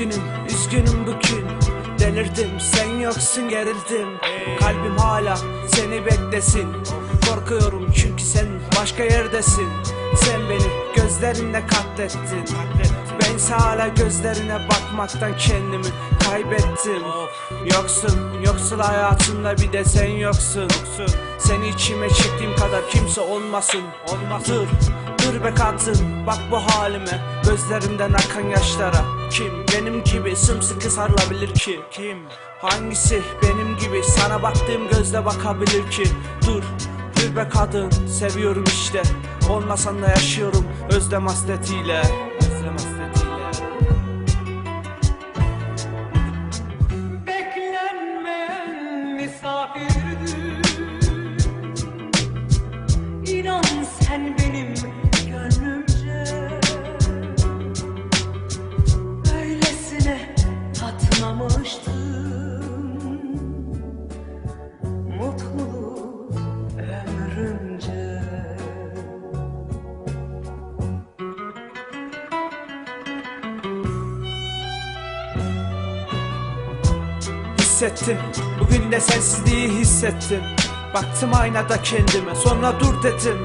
Üzgünüm, üzgünüm bugün. Delirdim, sen yoksun gerildim. Kalbim hala seni beklesin. Korkuyorum çünkü sen başka yerdesin. Sen beni gözlerinle katlettin. Bense hala gözlerine bakmaktan kendimi kaybettim. Yoksun, yoksul hayatımda bir de sen yoksun. Seni içime çektiğim kadar kimse olmasın. Dur, dur be kadın bak bu halime. Gözlerimden akan yaşlara Kim gibi sımsıkı sarılabilir ki. Kim? Hangisi? Benim gibi. Sana baktığım gözle bakabilir ki. Dur dur be kadın. Seviyorum işte. Olmasan da yaşıyorum özlem hasretiyle. Özlem hasretiyle. Beklenmeyen misafirdir. İnan sen benim gönlümce Hissettim. Bugün de sensizliği hissettim. Baktım aynada kendime sonra dur dedim.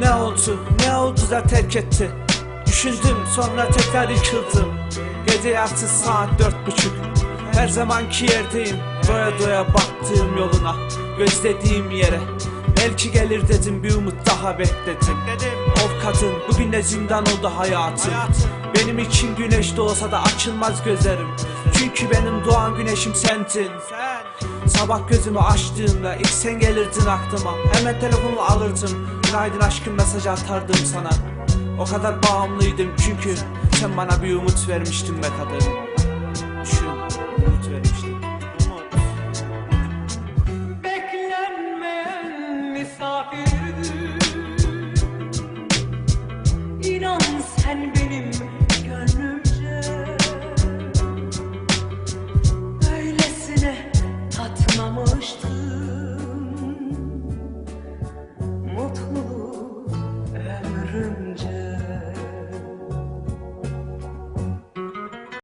Ne oldu ne oldu da terk etti Düşündüm sonra tekrar yıkıldım. Gece artık saat dört buçuk. Her zamanki yerdeyim. Doya doya baktığım yoluna Gözlediğim yere. Belki gelir dedim bir umut daha bekledim. Ol kadın bugün de zindan oldu hayatım. Benim için güneş doğsa da açılmaz gözlerim Çünkü benim doğan güneşim sendin Sabah gözümü açtığımda ilk sen gelirdin aklıma. Hemen telefonu alırdım. Günaydın aşkım mesaj atardım sana. O kadar bağımlıydım çünkü Sen bana bir umut vermiştin be kadın. Düşün umut vermiştin Beklenmeyen misafirdir. İnan sen benim